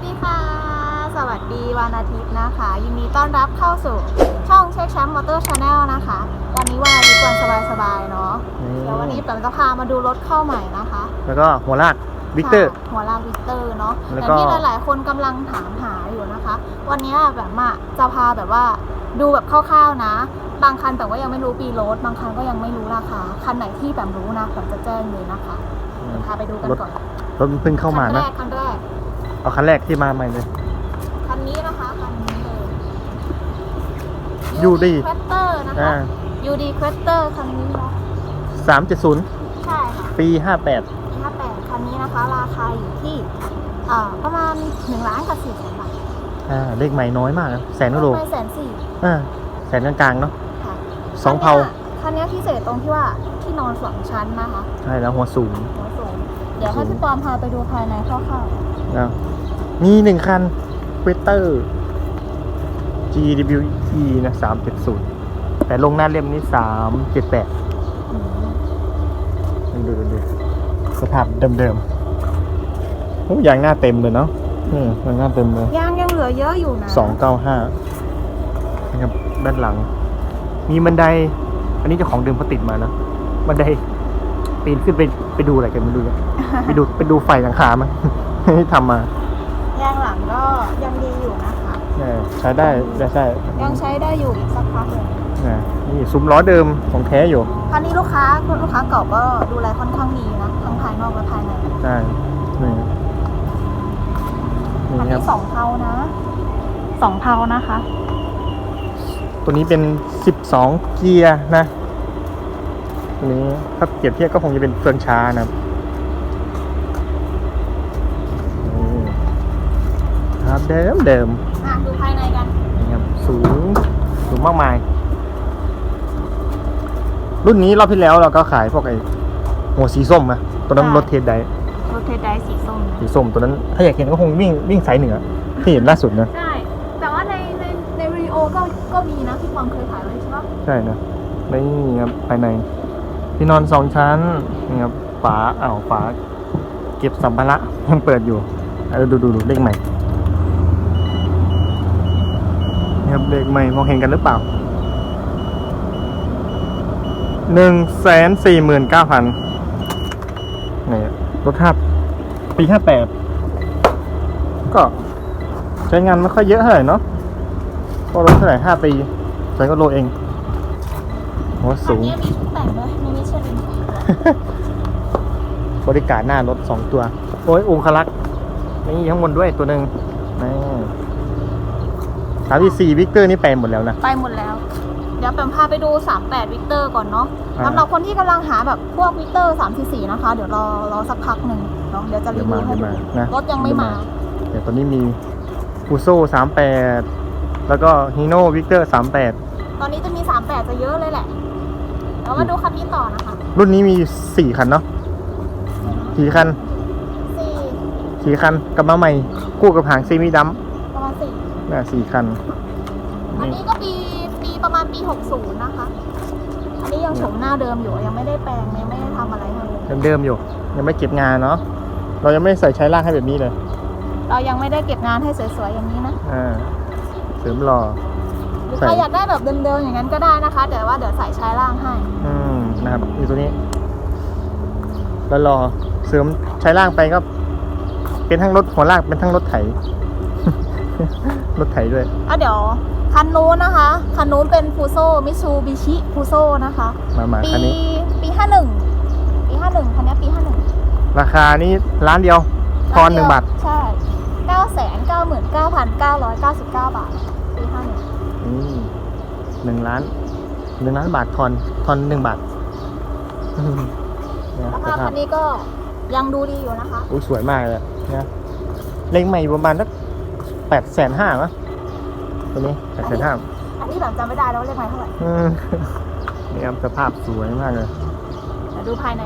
สดีค่ะ สวัสดีวันอาทิตย์นะคะ ยินดีต้อนรับเข้าสู่ช่องเช็คแชมป์มอเตอร์ชาแนลนะคะ วันนี้วันอาทิตย์วันสบายๆเนาะเดี๋ยววันนี้แปมจะพามาดูรถเข้าใหม่นะคะ แล้วก็หัวลากวิกเตอร์ค่ะหัวลากวิกเตอร์เนาะแล้วแต่ก็ที่หลายๆ คนกำลังถามหาอยู่นะคะ วันนี้แบบมาจะพาแบบว่าดูแบบคร่าวๆนะ บางคันแต่ว่ายังไม่รู้ปีรถ บางคันก็ยังไม่รู้ราคา คันไหนที่แบบรู้นะแบบจะแจ้งเลยนะคะเดี๋ยวพาไปดูกันรถก่อนรถมันเพิ่งเข้ามาคันนะแรกคันแรก เอาคันแรกที่มาใหม่เลย คันนี้นะคะคันนี้เลย UD เควสเตอร์นะคะ อ่า UD เควสเตอร์คันนี้เนาะสามเจ็ดศูนย์ใช่ค่ะ ปีห้าแปด ปี58คันนี้นะคะ ราคาอยู่ที่อ่าประมาณ1ล้านกับ4แสนบาทอ่า เลขใหม่น้อยมากนะแสนกิโลไปแสนสี่อ่าแสนกลางๆเนาะค่ะสองเผาคันนี้พิเศษตรงที่ว่าที่นอนสองชั้นนะคะใช่แล้วหัวสูง หัวสูง เดี๋ยวให้พี่ปอมพาไปดูภายในคร่าว นะมีหนึ่งคันเวเตอร์ GWE นะสามเจ็ดศูนย์แต่ลงหน้าเล่มนี้สามเจ็ดแปดๆอืมดูดูดูสภาพเดิมๆโอ้ยางหน้าเต็มเลยเนาะอืมยางหน้าเต็มเลยยางยังเหลือเยอะอยู่นะสองเก้าห้านะครับด้านหลัง มีบันได อันนี้เจ้าของเดิมเขาติดมานะบันได ปีนขึ้นไปไปดูอะไรกันไม่รู้เนี่ยไปดูไปดูไฟหลังคามั้ง ที่ทำมายางหลังก็ยังดีอยู่นะคะเออใช้ได้ได้ใช่ยังใช้ได้อยู่อีกสักพักเลยนะนี่ซุ้มล้อเดิมของแท้อยู่คันนี้ลูกค้าลูกค้าเก่าก็ดูแลค่อนข้างดีนะทั้งภายนอกและภายในใช่นี่คันนี่ครันี้บสองเพานะสองเพานะคะ ตัวนี้เป็นสิบสองเกียร์นะ ตัวนี้ถ้าเปรียบเทียบก็คงจะเป็นเฟืองช้านะครับนี่ครับเดิมเดิมอะดูภายในกันนะครับสูงสูงมากมาย รุ่นนี้รอบที่แล้วเราก็ขายพวกไอ้หัวสีส้มนะตัวนั้นรถเทสไดรถเทสไดสีส้มสีส้มตัวนั้น ถ้าอยากเห็นก็คงวิ่งวิ่งสายเหนือที่เห็นล่าสุดนะ ใช่ แต่ว่าในในในวิดีโอก็ก็มีนะที่ความเคยถ่ายไว้ใช่ปะใช่นะนี่ครับภายใน ที่นอนสองชั้นนี่ครับฝาอ้าวฝาเก็บสัมภาระยังเปิดอยู่เออดูดูดูเลขใหม่นี่ครับเลขใหม่มองเห็นกันหรือเปล่าหนึ่งแสนสี่หมื่นเก้าพันนี่รถทับปีห้าแปดก็ใช้งานไม่ค่อยเยอะเท่าไหร่เนาะก็รถเท่าไหร่ห้าปีใช้ก็โลเองโหคัสูนงนี้มีชุดแต่งด้วยมีมิชลิน บริการหน้ารถสองตัว โอ้ยองคลักษ์นี่ข้างบนด้วยตัวหนึ่งนี่สามที่สี่วิกเตอร์นี่ไปหมดแล้วนะ ไปหมดแล้ว เดี๋ยวแปมพาไปดู 38 วิกเตอร์ก่อนเนาะอ่าสำหรับคนที่กำลังหาแบบพวกวิกเตอร์344 นะคะ เดี๋ยวรอรอสักพักหนึ่งเนาะเดี๋ยวจะรีเดี๋ยววิมาวให้เดี๋ยวดูมานะรถยังไม่มา เดี๋ยวตอนนี้มีฟูโซ่สามแปดแล้วก็ฮีโน่วิกเตอร์สามแปดตอนนี้จะมี 38 จะเยอะเลยแหละ เดี๋ยวมาดูคันนี้ต่อนะคะรุ่นนี้มีสี่คันเนาะสี่คัน4สี่คันกลับมาใหม่ คู่กับหางซีมีดัมประมาณ4นะสี่คัน อันนี่นี้ก็ปีปีประมาณปี60นะคะ อันนี้ยังโฉมหน้าเดิมอยู่ยังไม่ได้แปลงยังไม่ได้ทำอะไรให้เลยเดิมๆอยู่ ยังไม่เก็บงานเนาะเรายังไม่ใส่ใช้ล่างให้แบบนี้เลย เรายังไม่ได้เก็บงานให้สวยๆอย่างนี้นะอ่าเสริมหล่อห รือใส่ใครอยากได้แบบเดิมๆอย่างนั้นก็ได้นะคะ แต่ว่าเดี๋ยวใส่ชายล่างให้ อืมนะครับนี่ตัวนี้แล้วรอเสริมใช้ล่างไปก็ เป็นทั้งรถหัวลากเป็นทั้งรถไถ รถไถด้วยอะเดี๋ยวคันนู้นนะคะ คันนู้นเป็นฟูโซมิซูบิชิฟูโซนะคะ มามาปีคันนี้ ปีห้าหนึ่งปีห้าหนึ่งคันนี้ปีห้าหนึ่งราคานี้ล้านเดียวทอนหนึ่งบาท ใช่เก้าแสนเก้าหมื่นเก้าพันเก้าร้อยเก้าสิบเก้าบาทปีห้าหนึ่งอืม หนึ่งล้านหนึ่งล้านบาททอนทอนหนึ่งบาทอืมเนี่ยราสคาภาคัพนนี้ก็ยังดูดีอยู่นะคะ อุ้ยสวยมากเลยเนี่ยเล็งใหม่อยู่ประมาณสักแปดแสนห้ามั้ยตัวนี้แปดแสนห้า อันนี้แบบจำไม่ได้แล้วว่าเลขไม้เท่าไหร่อืมนี่ครับสภาพสวยมากเลยเดี๋ยวดูภายใน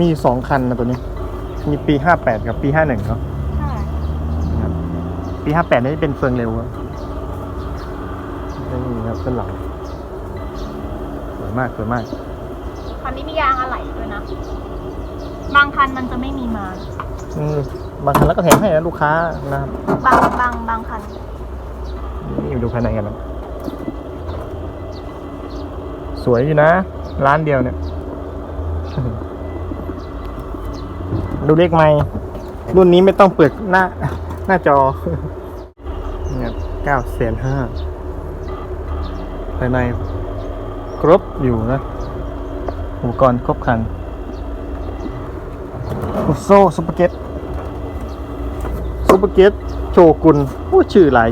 มีสองคันนะตัวนี้ มีปีห้าแปดกับปีห้าหนึ่งเนาะใช่นะครับปีห้าแปดนี่เป็นเฟืองเร็วอะ นี่ครับด้านหลังสวยมากสวยมาก คันนี้มียางอะไหล่ด้วยนะ บางคันมันจะไม่มีมาออืมบางคันแล้วก็แถมให้นะลูกค้านะครับบางบางบางคัน นี่มาดูภายในกันนะสวยอยู่นะ ร้านเดียวเนี่ย ดูเลขไหมรุ่นนี้ไม่ต้องเปิดหน้าหน้าจอเนี่ยเก้าแสนห้า ภายในครบอยู่นะอุปกรณ์ครบครันอุโซซุปเปอร์เกตซุปเปอร์เกตโชกุนโอ้ชื่อหลาย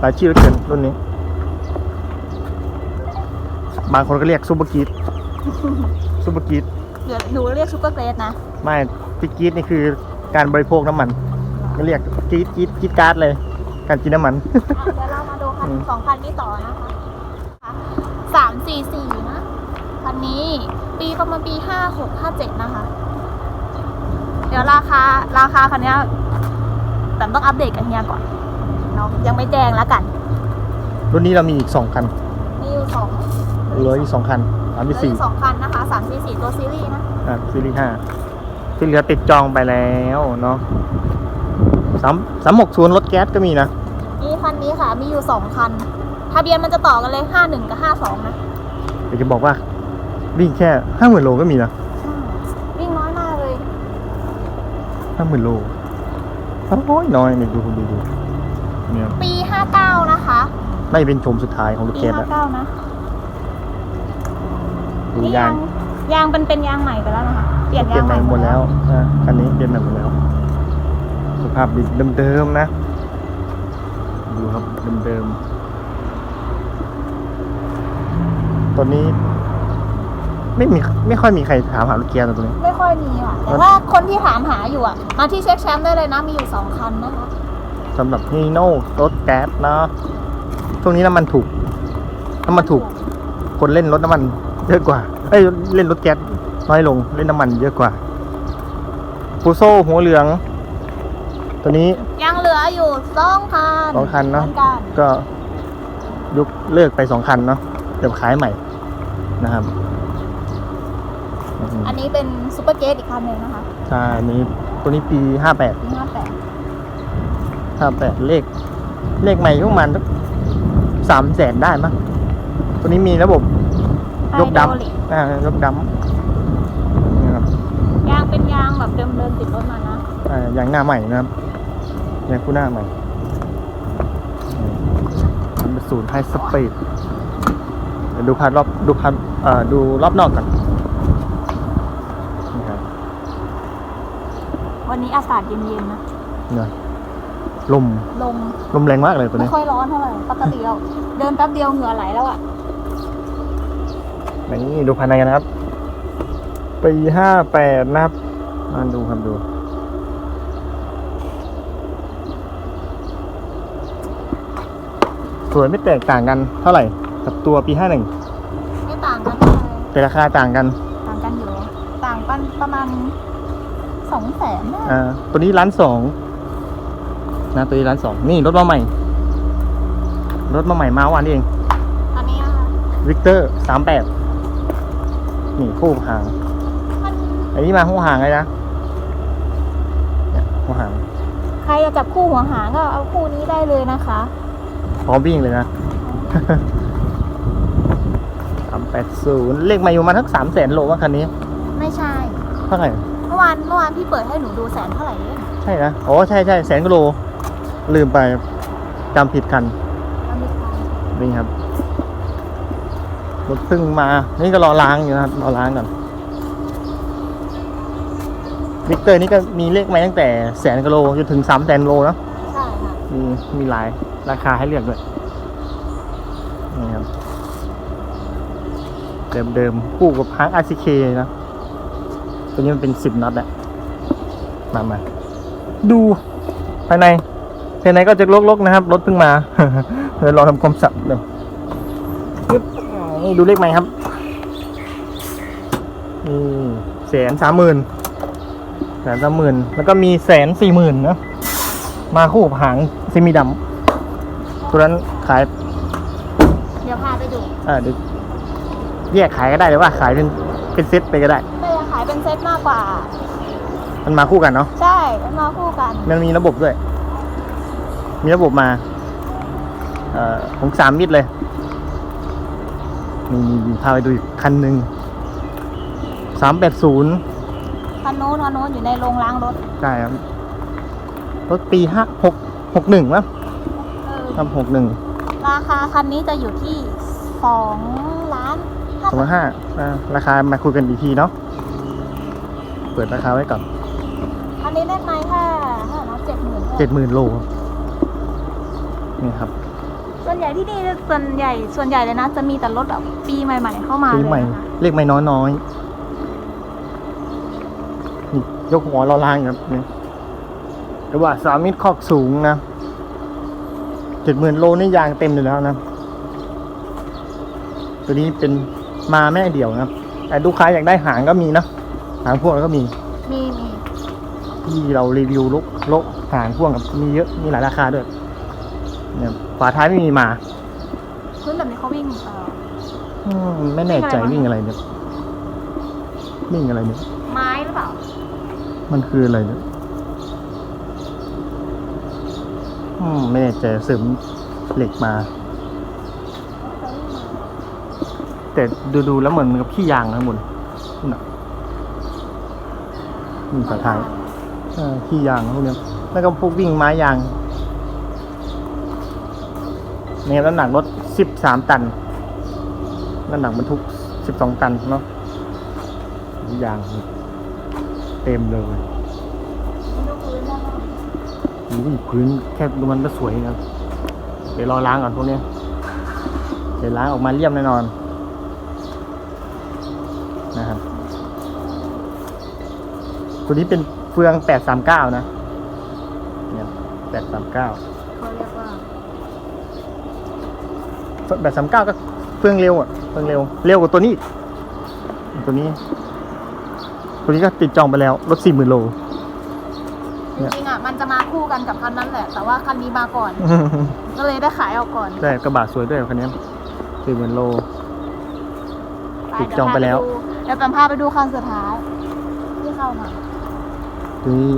หลายชื่อเหลือเกินรุ่นนี้ บางคนก็เรียกซุปเปอร์กีตซุปเปอร์กีตเดี๋ยวหนูเรียกซูเปอร์เกรดนะ ไม่ที่กรีดนี่คือการบริโภคน้ำมันก็เรียกกรีดกรีดกรีดการ์ดเลย การกินน้ำมันอะเดี๋ยวเรามาดูคันอืมสองคันนี้ต่อนะคะ สามสี่สี่นะ คันนี้ปีประมาณปีห้าหกห้าเจ็ดนะคะ เดี๋ยวราคา ราคาคันเนี้ยแต่ต้องอัปเดตกับเฮียก่อนเนาะยังไม่แจ้งแล้วกัน รุ่นนี้เรามีอีกสองคัน มีอยู่สองเหลืออีกสองคันสามเหลืที่อสี่อยู่สองคันนะคะสามสี่สี่ตัวซีรีส์นะ อะซีรีส์ห้าที่เหลือติดจองไปแล้วเนาะสามสามหกศูนย์รถแก๊สก็มีนะ นี่คันนี้ค่ะ มีอยู่สองคัน ทะเบียนมันจะต่อกันเลยห้าหนึ่งกับห้าสองนะ เดี๋ยวจะบอกว่าวิ่งแค่ห้าหมื่นโลก็มีนะใช่วิ่งน้อยมากเลยห้าหมื่นโลน้อยน้อยเนี่ยดูดูดูเนี่ยปีห้าเก้านะคะน่าจะเป็นชมสุดท้ายของรถปีแก๊สห้าอะเก้านะดูนี่ยางยางเป็นเป็นยางใหม่ไปแล้วนะคะเปลี่ยนเปลี่ยายงนใหใหม่ม่หมดแล้วอะคันนี้เปลี่ยนใหม่หมดแล้ว สภาพดีเดิมๆนะ ดูครับเดิมๆ ตอนนี้ ไม่มีไม่ค่อยมีใครถามหารถเกียร์ตัวนี้ ไม่ค่อยมีค่ะ แต่ว่าคนที่ถามหาอยู่อะ มาที่เช็คแชมป์ได้เลยนะ มีอยู่สองคันนะคะสำหรับฮีโน่รถแก๊สเนาะช่วงนี้น้ำมันถูกน้ำมันถูก คนเล่นรถน้ำมันเยอะกว่า เอ้ยเล่นรถแก๊สน้อยลงเล่นน้ำมันเยอะกว่าฟูโซ่หัวเหลือง ตัวนี้ยังเหลืออยู่สองคันสองคันเนอะหมือกันก็ยกเลิกไปสองคันเนาะ เดี๋ยวขายใหม่นะครับอืมอันนี้เป็นซูเปอร์เกตอีกคันหนึ่งนะคะใช่อันนี้ตัวนี้ปีห้าแปดปีห้าแปดห้าแปดเลข เลขใหม่ประมาณสามแสนได้มั้งตัวนี้มีระบบยกดำอ่ายกดำนี่ครับยางเป็นยางแบบเดิมๆติดรถมานะอ่าอย่างหน้าใหม่นะครับอย่างคู่หน้าใหม่ทำเป็นศูนย์ไฮสปีดเดี๋ยวดูพาร์ทรอบดูพาร์ทเอ่อดูรอบนอกก่อนนี่ครับวันนี้อากาศเย็นๆนะเนี่ยลมลมลมแรงมากเลยตัวไม่นี้ค่อยร้อนเท่าไหร่ปกติเราเดินแป๊บเดียวเหงื่อไหลแล้วอะนี่ดูภายในกันนะครับปีห้าแปดนะครับมาดูครับดู สวยไม่แตกต่างกันเท่าไหร่ กับตัวปีห้าหนึ่งไม่ต่างกันเลยแต่ราคาต่างกันต่างกันอยู่ ต่างกันประมาณสองแสนนะอ่าตัวนี้ล้านสองนะตัวนี้ล้านสองนี่รถมาใหม่ รถมาใหม่มาวันนี้เองอันนี้นะคะวิกเตอร์สามแปดนี่คู่หาง มันอันนี้มาคู่หางเลยนะเนี่ยคู่หางใครจะจับคู่หัวหางก็เอาคู่นี้ได้เลยนะคะ พร้อมวิ่งเลยนะ สามแปดศูนย์เลขมาอยู่ประมาณทักสามแสนโลว่าคันนี้ไม่ใช่ เท่าไหร่เมื่อวานเมื่อวานพี่เปิดให้หนูดูแสนเท่าไหร่เองใช่นะอ๋อใช่ใช่แสนกิโล ลืมไปจำผิดคันแล้วมีคันนี่ครับรถเพิ่งมา นี่ก็รอล้างอยู่นะครับรอล้างก่อนวิกเตอร์นี่ก็มีเลขมาตั้งแต่แสนกิโลจนถึงสามแสนโลเนอะใช่ค่ะ มีมีหลายราคาให้เลือกด้วย นี่ครับ เดิมๆคู่กับฮาร์ RCK นะตัวนี้มันเป็นสิบน็อตแหละมามาดูภายในภายในก็จะลกๆนะครับ รถเพิ่งมาเดี๋ยวรอทำความสะอาดเดี๋ยวปึ๊บนี่ดูเลขไหมครับนี่แสนสามหมื่นแสนสามหมื่นแล้วก็มีแสนสี่หมื่นนะมาคู่กับหางซิมีดำตัวนั้นขาย เดี๋ยวพาไปดู อ่าเดี๋ยว แยกขายก็ได้หรือว่าขายเป็นเป็นเซ็ตไปก็ได้แต่จะขายเป็นเซตมากกว่า มันมาคู่กันเนาะใช่มันมาคู่กัน มันมีระบบด้วย มีระบบมา เอ่อของสามมิตรเลยมีมีพาไปดูอีกคันหนึ่งสามแปดศูนย์คันโน้นคันโน้นอยู่ในโรงล้างรถใช่ครับรถปีห้าหกหกหนึ่งมั้งเออทำหกหนึ่งราคาคันนี้จะอยู่ที่สอง ล้านห้าสองห้าราคามาคุยกันอีกทีเนาะเปิดราคาไว้ก่อนคันนี้ได้ไหมแค่เท่าไหร่นะเจ็ดหมื่นเจ็ดหมื่นโลนี่ครับ ส่วนใหญ่ที่นี่ส่วนใหญ่ส่วนใหญ่เลยนะ จะมีแต่รถแบบปีใหม่ ๆ เข้ามาปีเลยใหม่นะคะเลขไม่น้อยน้อยนี่ยกหัวเราล่างครับนี่กระบะสามมิตรคอกสูงนะเจ็ดหมื่นโลนี่ยางเต็มอยู่แล้วนะ ตัวนี้เป็น มาแม่เดี่ยวนะครับแต่ลูกค้าอยากได้หางก็มีนะหางพวกก็มีมีมีที่เรารีวิวลุกโลกหางพ่วงกับมีเยอะมีหลายราคาด้วยเนี่ยฝาท้ายไม่มีมาพื้นแบบนี้เขาวิ่งเอ่ออืมไม่แน่ใจวิ่วิ่งงอะอะไรไรเนี่ยวิ่งอะไรเนี่ยไม้หรือเปล่ามันคืออะไรเนี่ยอืมไม่แน่ใจเสริมเหล็กมา แต่ดูดูๆแล้วเหมือนกับขี้ยางนะบนนู่นน่ะมีฝาท้ายขี้ยางพวกนี้แล้วก็พวกวิ่งไม้ยางเนี่ยน้ำหนักรถสิบสามตันน้ำหนักบรรทุกสิบสองตันเนาะยางเต็มเลยพื้นแล้วก็อุ้ยพื้นแค่ดูมันก็สวยนะครับ เดี๋ยวรอล้างก่อนพวกนี้ เดี๋ยวล้างออกมาเรียบแน่นอน นะครับ ตัวนี้เป็นเฟือง839นะเนี่ย839เขาเรียกว่า839ก็เฟืองเร็วอะเฟืองเร็ว เร็วกว่าตัวนี้อีกตัวนี้ ตัวนี้ก็ติดจองไปแล้วรถ40,000โลจริงๆอะมันจะมาคู่กันกับคันนั้นแหละ แต่ว่าคันนี้มาก่อน ก็เลยได้ขายออกก่อนได้กระบะสวยด้วยคันนี้40,000โล ติดจองไปแล้ว เดี๋ยวแปมพาไปดูคันสุดท้ายที่เข้ามา ตัวนี้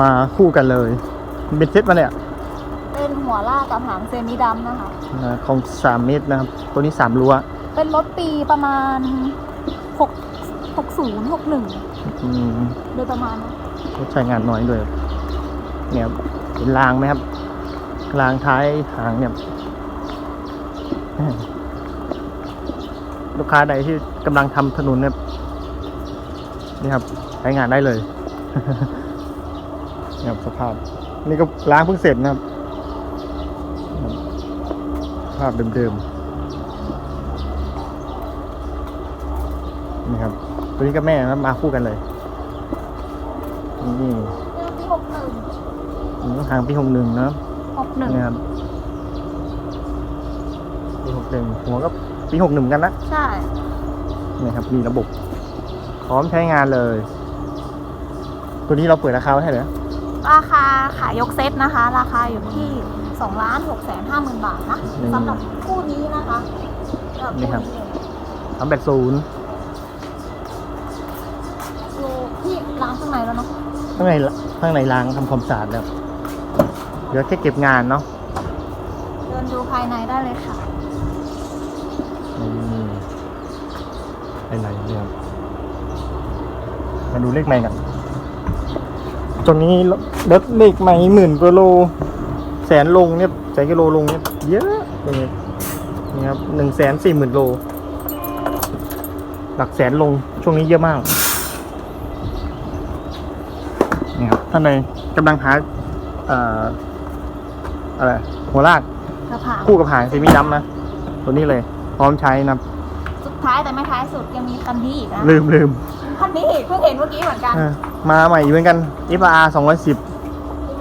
มาคู่กันเลยมันเป็นเซตมาเนี่ยเป็นหัวลากกับหางเซมิดำนะคะนะของสามเมตรนะครับ ตัวนี้สามรั้วเป็นรถปีประมาณหกหกศูนย์หกหนึ่งอืมโดยประมาณนะรถใช้งานน้อยด้วยเนี่ยเห็นรางไหมครับรางท้ายหางเนี่ยลูกค้าใดที่กำลังทำถนนเนี่ยนี่ครับ ใช้งานได้เลยเนี่ยครับสภาพ นี่ก็ล้างเพิ่งเสร็จนะครับสภาพเดิมๆนี่ครับ ตัวนี้กับแม่นะครับมาคู่กันเลยนี่เรื่องที่หกหนึ่งอืมทางปีหกหนึ่งนะหกหนึ่งนะครับปีหกหนึ่งหัวก็ปีหกหนึ่งกันนะใช่นี่ครับมีระบบพร้อมใช้งานเลย ตัวนี้เราเปิดราคาไว้ให้เหรอราคาขายยกเซตนะคะ ราคาอยู่ที่สองล้านหกแสนห้าหมื่นบาทนะสำหรับคู่นี้นะคะสำหรับคู่นี้เลยสามแปดศูนย์ดูที่ล้างข้างในแล้วเนาะข้างในข้างในล้างทำความสะอาดแล้วเหลือแค่เก็บงานเนาะเดินดูภายในได้เลยค่ะนี่ภายในเนี่ยครับมาดูเลขใหม่กัน ตรงนี้รถเลขใหม่หมื่นกว่าโล แสนลงเนี่ยแสนกิโลลงเนี่ยเยอะตรงนี้นี่ครับหนึ่งแสนสี่หมื่นโล หลักแสนลงช่วงนี้เยอะมากนี่ครับท่านใดกำลังหาเอ่ออะไรหัวลากกระเพราคู่กับหางซีมีดำนะตัวนี้เลย พร้อมใช้นะสุดท้ายแต่ไม่ท้ายสุดยังมีคันนี้อีกนะลืมลืมคันนี้เพิ่งเห็นเมื่อกี้เหมือนกันอะ มาใหม่อยู่เหมือนกัน FR 210 ที่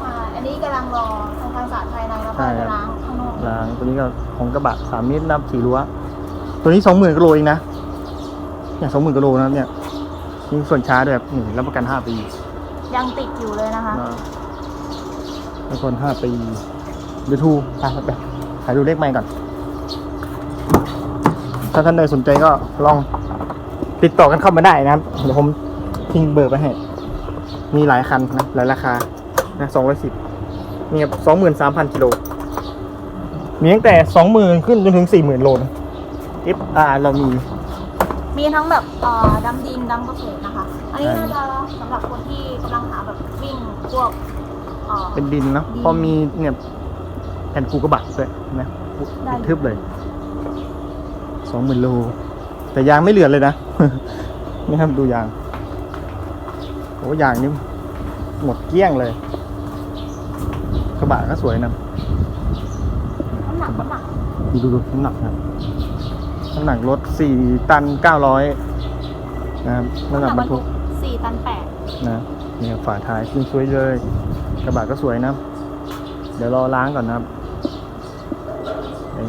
มา อันนี้กำลังรอทำความสะอาดภายในแล้วก็ใช่ไปครับ ล้างข้างนอกล้างตัวนี้ก็ของกระบะสามมิตรนะสี่รั้ว ตัวนี้สองหมื่นกิโลเองนะเนี่ยสองหมื่นกิโลนะเนี่ยมีส่วนช้าด้วยครับนี่รับประกันห้าปี ยังติดอยู่เลยนะคะนะรับประกันห้าปีเดี๋ยวทูไปไปถ่ายดูเลขใหม่ก่อน ถ้าท่านใดสนใจก็ลองติดต่อกันเข้ามาได้นะครับ เดี๋ยวผมทิ้งเบอร์ไปให้ มีหลายคันนะ หลายราคา นะสองร้อยสิบเนี่ยสองหมื่นสามพันกิโล มีตั้งแต่สองหมื่นขึ้นจนถึงสี่หมื่นโลนะ FR เรามี มีทั้งแบบเอ่อดำดินดำเกษตรนะคะ อันนี้ใช่น่าจะสำหรับคนที่กำลังหาแบบวิ่งพวกเอ่อ เป็นดินเนาะดิน พอมีเนี่ยแผ่นกูกระบะด้วยนะได้ทึบเลย สองหมื่นโล แต่ยางไม่เหลือเลยนะ นี่ครับดูยาง โอ้ยางนี่หมดเกลี้ยงเลย กระบะก็สวยนะน้ำหนักน้ำหนักดูดูดูน้ำหนักนะน้ำหนักรถสี่ตันเก้าร้อยนะครับน้ำหนักบรรทุกสี่ตันแปดนะนี่ครับฝาท้ายขึ้นสวยเลย กระบะก็สวยนะ เดี๋ยวรอล้างก่อนนะครับนี่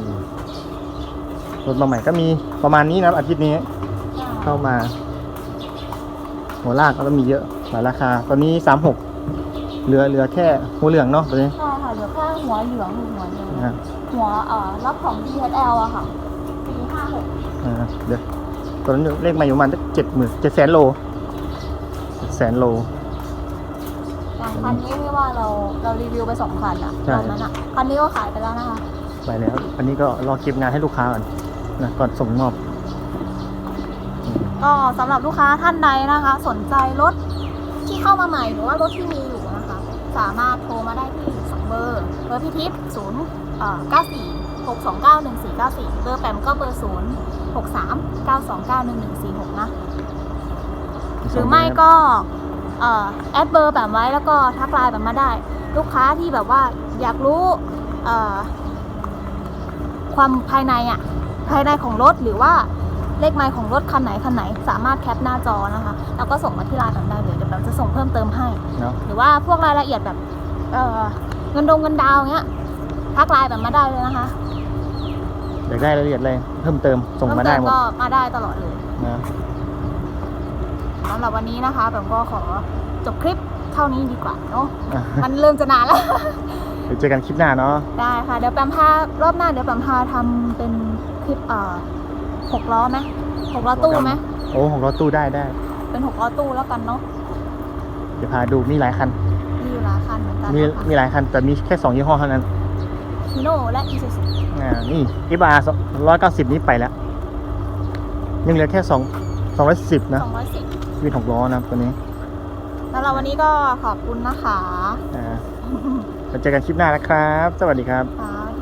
รถมาใหม่ก็มีประมาณนี้นะครับอาทิตย์นี้ เข้ามา หัวลากก็มีเยอะ หลายราคา ตอนนี้สามหกเหลือเหลือแค่หัวเหลืองเนาะตอนนี้ ใช่ค่ะเหลือแค่หัวเหลืองหัวเดียวนะหัวเอ่อรับของ DHL อะค่ะปีห้าหกอ่าเดี๋ยวตอนนั้นเลขมาอยู่ประมาณเจ็ดหมื่นเจ็ดแสนโลแสนโล อย่างคันนี้ไม่ว่าเราเรารีวิวไปสองคันอะใช่ ตอนนั้นอะคันนี้ก็ขายไปแล้วนะคะไปแล้ว อันนี้ก็รอเก็บงานให้ลูกค้าก่อนนะก่อนส่งมอบ ก็สำหรับลูกค้าท่านใดนะคะ สนใจรถ ที่เข้ามาใหม่หรือว่ารถที่มีอยู่นะคะ สามารถโทรมาได้ที่สองเบอร์เบอร์พี่ทิพย์ศูนย์เก้าสี่หกสองเก้าหนึ่งสี่เก้าสี่เบอร์แปมก็เบอร์ศูนย์หกสามเก้าสองเก้าหนึ่งหนึ่งสี่หกนะหรือไม่ก็แอดเบอร์แบบไว้แล้วก็ทักไลน์แบบมาได้ ลูกค้าที่แบบว่าอยากรู้ความภายในอะภายในของรถหรือว่า เลขไมล์ของรถคันไหนคันไหน สามารถแคปหน้าจอนะคะแล้วก็ส่งมาที่ไลน์แบบได้เลยเดี๋ยวแบบจะส่งเพิ่มเติมให้ เนาะหรือว่าพวกรายละเอียดแบบเอ่อเงินดงเงินดาวเงี้ยทักไลน์แบบมาได้เลยนะคะอยากได้รายละเอียดอะไรเพิ่มเติมส่งมาได้หมดเพิ่เติก็มาได้ตลอดเลยนะสำหรับวันนี้นะคะแบบก็ขอจบคลิปเท่านี้ดีกว่าเนาะอะมันเริ่มจะนานแล้ว เดี๋ยวเจอกันคลิปหน้าเนาะได้ค่ะเดี๋ยวแปมพารอบหน้าเดี๋ยวแปมพาทำเป็นคลิปเอ่อ หกล้อไหมหกล้อตู้ไหมโอ้ของรถตู้ได้ได้ เป็นหกล้อตู้แล้วกันเนาะเดี๋ยวพาดูมีหลายคัน มีอยู่หลายคันเหมือนกันมีนะคะมีหลายคัน แต่มีแค่สองยี่ห้อเท่านั้น ฮิโน่และอีซูซูอ่า นี่ FR ร้อยเก้าสิบนี้ไปแล้ว ยังเหลือแค่สองสองร้อยสิบนะสองร้อยสิบวินหกล้อนะครับตัวนี้สำหรับวันนี้ก็ขอบคุณนะคะอ่า เราเจอกันคลิปหน้านะครับ สวัสดีครับ ค่ะสวัสดี